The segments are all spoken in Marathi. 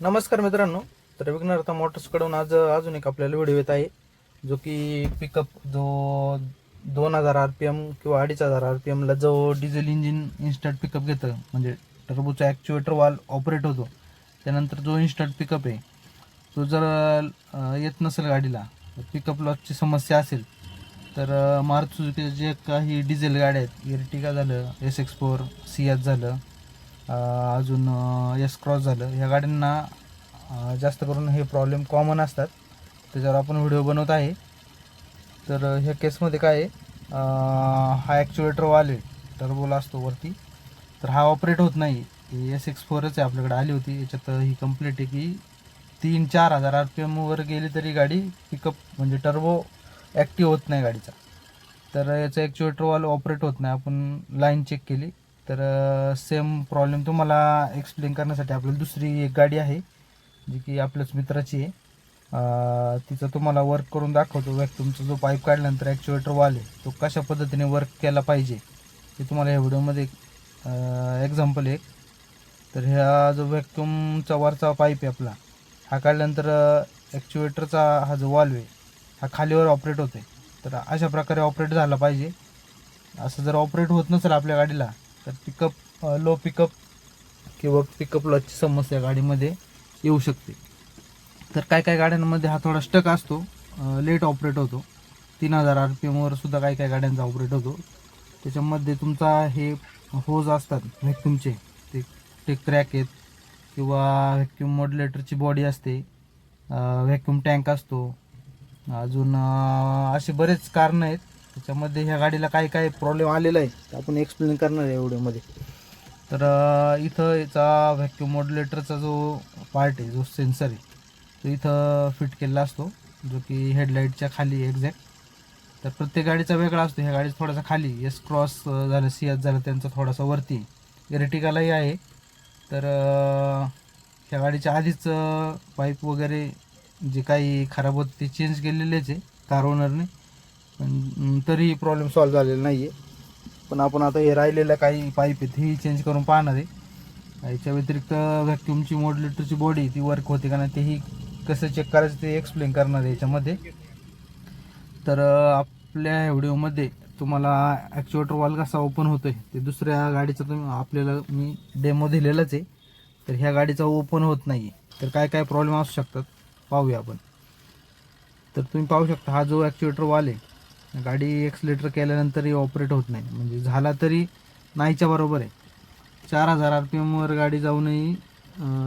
नमस्कार मित्रांनो. तर विघ्नर्थ मोटर्सकडून आज अजून एक आपल्याला व्हिडिओ येत आहे जो की पिकअप जो दोन हजार आर पी एम किंवा अडीच हजार आर पी एमला जो डिझेल इंजिन इन्स्टंट पिकअप घेतं म्हणजे टर्बोचा ॲक्च्युएटर वाल ऑपरेट होतो. त्यानंतर जो इन्स्टंट पिकअप आहे तो जर येत नसेल गाडीला पिकअप लॉसची समस्या असेल तर मारुती सुझुकीचे जे काही डिझेल गाड्या आहेत इर्टिगा झालं एस एक्स फोर सी झालं अजून एस क्रॉस झालं. ह्या गाड्यांना जास्त करून हे प्रॉब्लेम कॉमन असतात. त्याच्यावर आपण व्हिडिओ बनवत आहे. तर ह्या केसमध्ये काय आहे? हा ॲक्च्युएटर वाले टर्बोला असतो वरती. तर हा ऑपरेट होत नाही. एस एक्स फोरच आहे आपल्याकडे आली होती. याच्यात ही कंप्लीट आहे की तीन चार हजार आर पी एमवर गेली तरी गाडी पिकअप म्हणजे टर्बो ॲक्टिव्ह होत नाही गाडीचा. तर याचं ॲक्च्युएटरवाल ऑपरेट होत नाही. आपण लाईन चेक केली. तर सेम प्रॉब्लेम तुम्हाला एक्सप्लेन करण्यासाठी आपल्याला दुसरी एक गाडी आहे जी की आपल्याच मित्राची आहे. तिचं तुम्हाला वर्क करून दाखवतो. वॅक्युमचा जो पाईप काढल्यानंतर ॲक्च्युएटर वाल आहे तो कशा पद्धतीने वर्क केला पाहिजे ते तुम्हाला ह्या व्हिडिओमध्ये एक्झाम्पल एक. तर ह्या जो व्हॅक्युमचा वरचा पाईप आहे आपला हा काढल्यानंतर ॲक्च्युएटरचा हा जो वाल्व आहे हा खालीवर ऑपरेट होते तर अशा प्रकारे ऑपरेट झाला पाहिजे. असं जर ऑपरेट होत नसेल आपल्या गाडीला तर पिकअप लो पिकअप किंवा पिकअप लॉची समस्या गाडीमध्ये येऊ शकते. तर काय काय गाड्यांमध्ये हा थोडा स्टक असतो लेट ऑपरेट होतो. तीन हजार आर पी एमवर सुद्धा काही काही गाड्यांचा ऑपरेट होतो. त्याच्यामध्ये तुमचा हे होज असतात व्हॅक्युमचे ते ते क्रॅक आहेत किंवा व्हॅक्युम मॉड्युलेटरची बॉडी असते व्हॅक्युम टँक असतो. अजून असे बरेच कारणं आहेत. त्याच्यामध्ये ह्या गाडीला काय काय प्रॉब्लेम आलेला आहे. ते आपण एक्सप्लेन करणार आहे व्हिडिओमध्ये. तर इथं याचा व्हॅक्युम मॉड्युलेटरचा जो पार्ट आहे जो सेन्सर आहे तो इथं फिट केलेला असतो. जो की हेडलाईटच्या खाली एक्झॅक्ट तर प्रत्येक गाडीचा वेगळा असतो. ह्या गाडीचा थोडासा खाली एस क्रॉस झालं सी एस झालं त्यांचा थोडासा वरती इरेटिकालाही आहे. तर ह्या गाडीच्या आधीच पाईप वगैरे जे काही खराब होत ते चेंज केलेलेच आहे. कार ओनरने पण तरीही प्रॉब्लेम सॉल्व झालेला नाही आहे पण आपण आता हे राहिलेल्या काही पाईप आहेत ही चेंज करून पाहणार आहे. याच्या व्यतिरिक्त व्हॅक्युमची मॉड्युलेटरची बॉडी ती वर्क होते का नाही तेही कसं चेक करायचं ते एक्सप्लेन करणार आहे याच्यामध्ये. तर आपल्या व्हिडिओमध्ये तुम्हाला ॲक्च्युएटर वाल कसा ओपन होतो आहे ते दुसऱ्या गाडीचा तुम्ही आपल्याला मी डेमो दिलेलाच आहे. तर ह्या गाडीचा ओपन होत नाही तर काय काय प्रॉब्लेम असू शकतात पाहूया आपण. तर तुम्ही पाहू शकता हा जो ॲक्च्युएटर वाल आहे गाडी एक्सलेटर केल्यानंतरही ऑपरेट होत नाही. म्हणजे झाला तरी नाहीच्या बरोबर आहे. चार हजार आर पी एमवर गाडी जाऊनही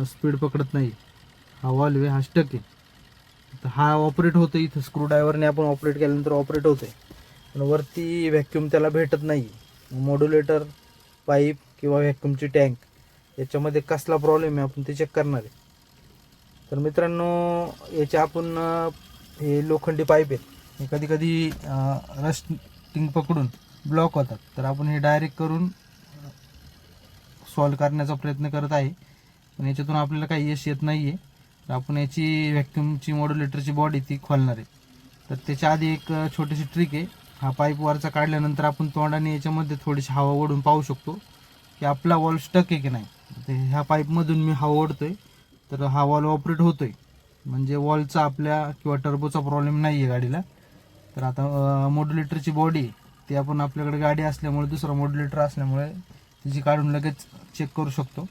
स्पीड पकडत नाही. हा वॉल्वे हा स्टक आहे. तर हा ऑपरेट होतो इथं. स्क्रूड्रायव्हरने आपण ऑपरेट केल्यानंतर ऑपरेट होतोय. पण वरती व्हॅक्यूम त्याला भेटत नाही. मॉड्युलेटर पाईप किंवा व्हॅक्यूमची टँक याच्यामध्ये कसला प्रॉब्लेम आहे आपण ते चेक करणार आहे. तर मित्रांनो याचे आपण हे लोखंडी पाईप आहेत. हे कधी कधी रस्टिंग पकडून ब्लॉक होतात. तर आपण हे डायरेक्ट करून सॉल्व करण्याचा प्रयत्न करत आहे. पण याच्यातून आपल्याला काही यश येत नाही आहे तर आपण याची व्हॅक्युमची मॉड्युलेटरची बॉडी ती खोलणार आहे. तर त्याच्या आधी एक छोटीशी ट्रिक आहे. हा पाईप वरचा काढल्यानंतर आपण तोंडाने याच्यामध्ये थोडीशी हवा ओढून पाहू शकतो की आपला वॉल स्टक आहे की नाही. तर ह्या पाईपमधून मी हवा ओढतो आहे तर हा वॉल ऑपरेट होतो आहे म्हणजे वॉलचा आपल्या किंवा टर्बोचा प्रॉब्लेम नाही आहे गाडीला. तर आता मॉड्युलेटरची बॉडी ती आपण आपल्याकडे गाडी असल्यामुळे दुसरा मॉड्युलेटर असल्यामुळे तिची काढून लगेच चेक करू शकतो.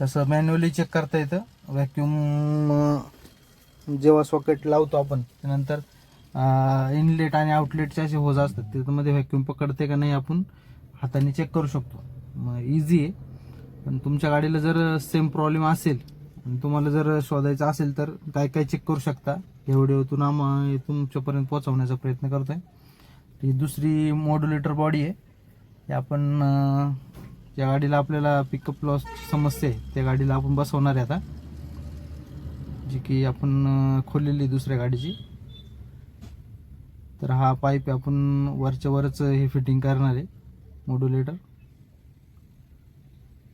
तसं मॅन्युअली चेक करता येतं. व्हॅक्यूम जेव्हा सॉकेट लावतो आपण त्यानंतर इनलेट आणि आउटलेटचे असे होज असतात त्याच्यामध्ये व्हॅक्यूम पकडते का नाही आपण हाताने चेक करू शकतो. मग इझी आहे. पण तुमच्या गाडीला जर सेम प्रॉब्लेम असेल आणि तुम्हाला जर शोधायचं असेल तर काय काय चेक करू शकता? या व्हिडिओतून आम्हा तुमच्यापर्यंत पोहोचवण्याचा प्रयत्न करतोय. ही दुसरी मॉड्युलेटर बॉडी आहे. हे आपण ज्या गाडीला आपल्याला पिकअप लॉस समस्या आहे त्या गाडीला आपण बसवणार आहे आता. जी की आपण खोललेली दुसऱ्या गाडीची. तर हा पाईप आपण वरच्या वरच हे फिटिंग करणार आहे मॉड्युलेटर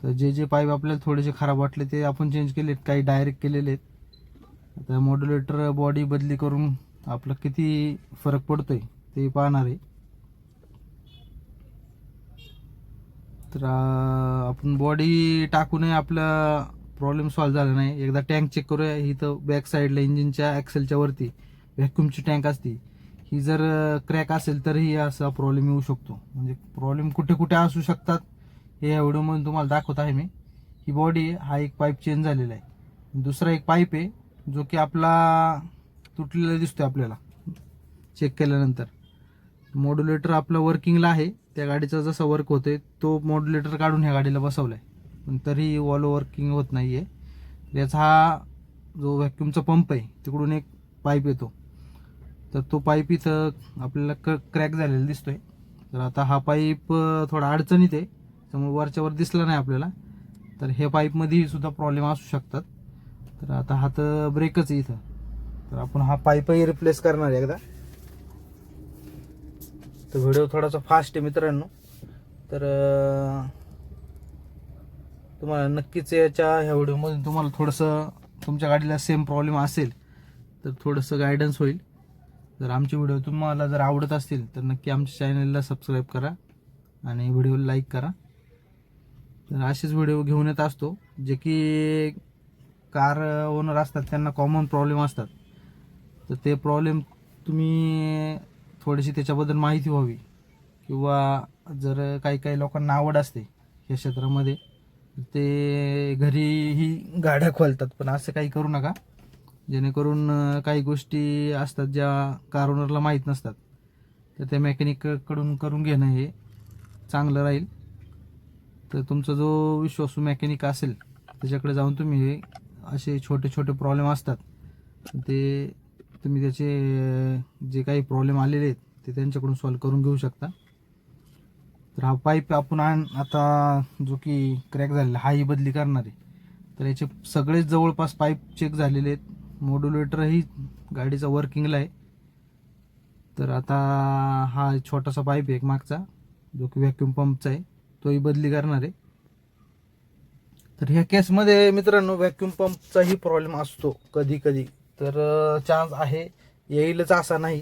तर जे जे पाईप आपल्याला थोडेसे खराब वाटले ते आपण चेंज केलेत काही डायरेक्ट केलेले आहेत. आता मॉड्युलेटर बॉडी बदली करून आपलं किती फरक पडतोय ते पाहणार आहे. तर आपण बॉडी टाकूनही आपला प्रॉब्लेम सॉल्व्ह झाला नाही. एकदा टँक चेक करूया. इथं बॅक साईडला इंजिनच्या ॲक्सेलच्या वरती व्हॅक्युमची टँक असती. ही जर क्रॅक असेल तरीही असा प्रॉब्लेम येऊ शकतो. म्हणजे प्रॉब्लेम कुठे कुठे असू शकतात हे या व्हिडिओमधून तुम्हाला दाखवत आहे मी. ही बॉडी हा एक पाईप चेंज झालेला आहे. दुसरा एक पाईप आहे. जो की आपला तुटलेला दिसतोय आपल्याला. चेक केल्यानंतर. मॉड्युलेटर आपलं वर्किंगला आहे. त्या गाडीचा जसा वर्क होतोय तो मॉड्युलेटर काढून ह्या गाडीला बसवलाय. पण तरी वॉलो वर्किंग होत नाही आहे याचा हा जो व्हॅक्युमचा पंप आहे तिकडून एक पाईप येतो. तर तो पाईप इथं आपल्याला क क्रॅक झालेला दिसतोय. तर आता हा पाईप थोडा अडचणीत आहे. त्यामुळे वरच्यावर दिसला नाही आपल्याला. तर हे पाईपमध्येही सुद्धा प्रॉब्लेम असू शकतात. तर आता हा तर ब्रेकच आहे इथं. तर आपण हा पाईपही रिप्लेस करणार आहे एकदा. तर व्हिडिओ थोडासा फास्ट आहे मित्रांनो. तर तुम्हाला नक्कीच याच्या ह्या व्हिडिओमधून तुम्हाला थोडंसं तुमच्या गाडीला सेम प्रॉब्लेम असेल तर थोडंसं गायडन्स होईल. जर आमचे व्हिडिओ तुम्हाला जर आवडत असतील तर नक्की आमच्या चॅनलला सबस्क्राईब करा आणि व्हिडिओला लाईक करा. तर असेच व्हिडिओ घेऊन येत असतो जे की कार ओनर असतात त्यांना कॉमन प्रॉब्लेम असतात. तर ते प्रॉब्लेम तुम्ही थोडीशी त्याच्याबद्दल माहिती व्हावी. किंवा जर काही काही लोकांना आवड असते या क्षेत्रामध्ये ते घरीही गाड्या खोलतात. पण असं काही करू नका. जेणेकरून काही गोष्टी असतात ज्या कार ओनरला माहीत नसतात. तर त्या मेकॅनिककडून करून घेणं हे चांगलं राहील. तर तुमचा जो विश्वासू मेकॅनिक असेल त्याच्याकडे जाऊन तुम्ही हे असे छोटे छोटे प्रॉब्लेम असतात. ते तुम्ही त्याचे जे काही प्रॉब्लेम आलेले आहेत ते त्यांच्याकडून सॉल्व करून घेऊ शकता. तर हा पाईप आपण आण आता जो की क्रॅक झालेला हाही बदली करणार आहे. तर याचे सगळेच जवळपास पाईप चेक झालेले आहेत. मॉड्युलेटरही गाडीचा वर्किंगला आहे. तर आता हा छोटासा पाईप आहे एक मागचा जो की व्हॅक्युम पंपचा आहे तोही बदली करणार आहे. तर ह्या केसमध्ये मित्रांनो व्हॅक्युम पंपचाही प्रॉब्लेम असतो कधी कधी तर चान्स आहे येईलच असा नाही.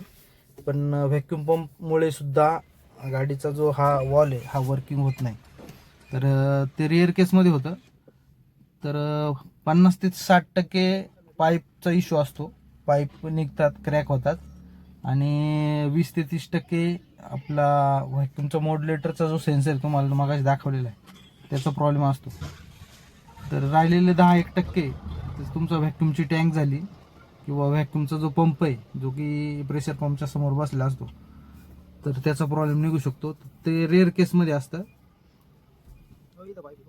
पण व्हॅक्युम पंपमुळे सुद्धा गाडीचा जो हा वॉल आहे हा वर्किंग होत नाही. तर ते रिअर केसमध्ये होतं. तर पन्नास ते साठ टक्के पाईपचा इश्यू असतो. पाईप निघतात क्रॅक होतात. आणि वीस ते तीस टक्के आपला व्हॅक्युमचा मॉड्युलेटरचा जो सेन्सर तुम्हाला मागाशी दाखवलेला आहे त्याचा प्रॉब्लेम असतो. तर राहिलेले दहा एक टक्के तर तुमचा व्हॅक्युमची टँक झाली किंवा व्हॅक्युमचा जो पंप आहे जो की प्रेशर पंपच्या समोर बसला असतो तर त्याचा प्रॉब्लेम निघू शकतो. ते रेअर केसमध्ये असतं.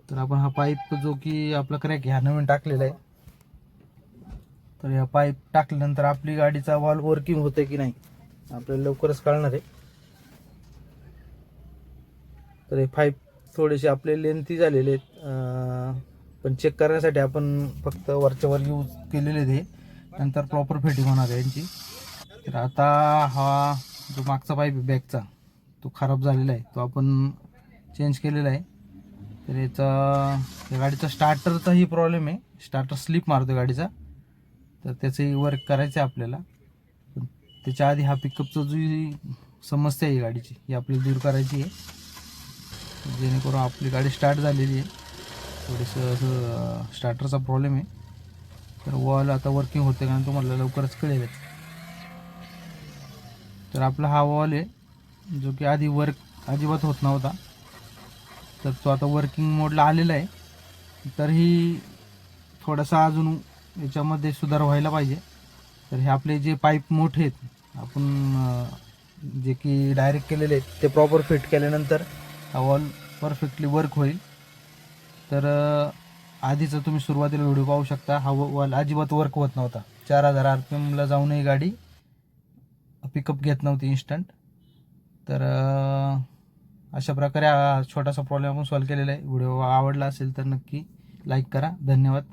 तर आपण हा पाईप जो की आपला क्रॅक ह्या नवीन टाकलेला आहे. तर ह्या पाईप टाकल्यानंतर आपली गाडीचा वॉल वर्किंग होते की नाही आपल्याला लवकरच कळणार आहे. तर हे पाईप थोडेसे आपले लेंथी झालेले आहेत. पण चेक करण्यासाठी आपण फक्त वरच्यावर यूज केलेले ते. नंतर प्रॉपर फिटिंग होणार आहे यांची. तर आता हा जो मागचा पाईप आहे बॅगचा तो खराब झालेला आहे. तो आपण चेंज केलेला आहे. तर याचा या गाडीचा स्टार्टरचाही प्रॉब्लेम आहे. स्टार्टर स्लिप मारतो गाडीचा. तर त्याचंही वर्क करायचं आहे आपल्याला. पण त्याच्या आधी हा पिकअपचा जी समस्या आहे गाडीची ही आपल्याला दूर करायची आहे. जेणेकरून आपली गाडी स्टार्ट झालेली आहे. थोडंसं असं स्टार्टरचा प्रॉब्लेम आहे. तर वॉल आता वर्किंग होते कारण तुम्हाला लवकरच कळेल तर आपला हा वॉल आहे जो की आधी वर्क अजिबात होत नव्हता. तर तो आता वर्किंग मोडला आलेला आहे. तरीही थोडासा अजून याच्यामध्ये सुधार व्हायला पाहिजे. तर हे आपले जे पाईप मोठे आहेत आपण जे की डायरेक्ट केलेले आहेत ते प्रॉपर फिट केल्यानंतर हा वॉल परफेक्टली वर्क होईल. तर आधीचं तुम्ही सुरुवातीला व्हिडिओ पाहू शकता. हा वॉल अजिबात वर्क होत नव्हता. चार हजार आर पी एमला जाऊनही गाडी पिकअप घेत नव्हती इन्स्टंट तर अशा प्रकारे हा छोटासा प्रॉब्लेम आपण सॉल्व्ह केलेला आहे. व्हिडिओ आवडला असेल तर नक्की लाईक करा. धन्यवाद.